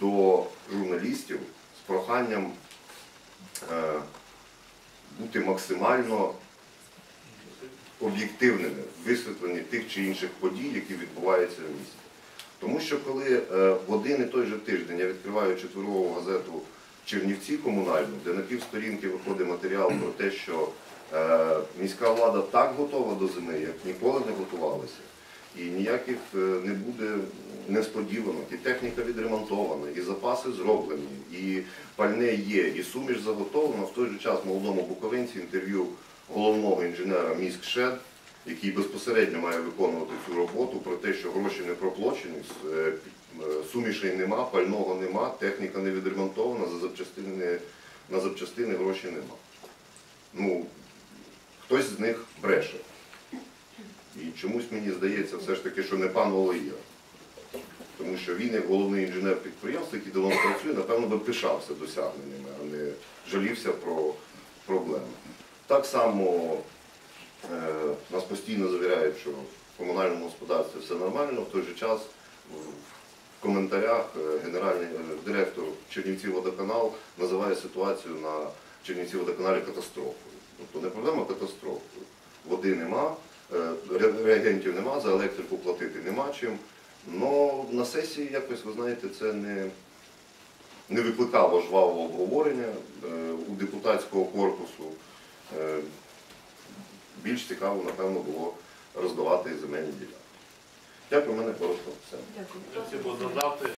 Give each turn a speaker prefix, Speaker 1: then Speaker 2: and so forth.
Speaker 1: до журналістів з проханням е, бути максимально об'єктивними в висвітленні тих чи інших подій, які відбуваються в місті. Тому що коли е, в один і той же тиждень я відкриваю четвергову газету Чернівці комунальну, де на півсторінки виходить матеріал про те, що е, міська влада так готова до зими, як ніколи не готувалася. І ніяких не буде несподіванок, і техніка і запаси зроблені, і пальне є, і суміш заготовлена. В той же час молодому буковинці інтерв'ю головного інженера міськшед, який безпосередньо має виконувати цю роботу про те, що гроші не проплачені, с- е, е, сумішей нема, пального нема, техніка не відремонтована, за запчастини, на запчастини гроші нема. Ну, хтось з них бреше. І чомусь мені здається все ж таки, що не пан Олея. Тому що він, як головний інженер підприємства, який давно працює, напевно, би пишався досягненнями, а не жалівся про проблеми. Так само е, нас постійно завіряють, що в комунальному господарстві все нормально, в той же час в коментарях е, генеральний е, директор Чернівці водоканал називає ситуацію на Чернівці водоканалі катастрофою. Тобто не проблема а катастрофою. Води нема, е, реагентів нема, за електрику платити нема чим. Но на сесії якось, ви знаєте, це не, не викликало жвавого обговорення е, у депутатського корпусу. Е, Більш цікаво, напевно, було роздавати земельні ділянки. Дякую, в мене коротко все.
Speaker 2: Дякую.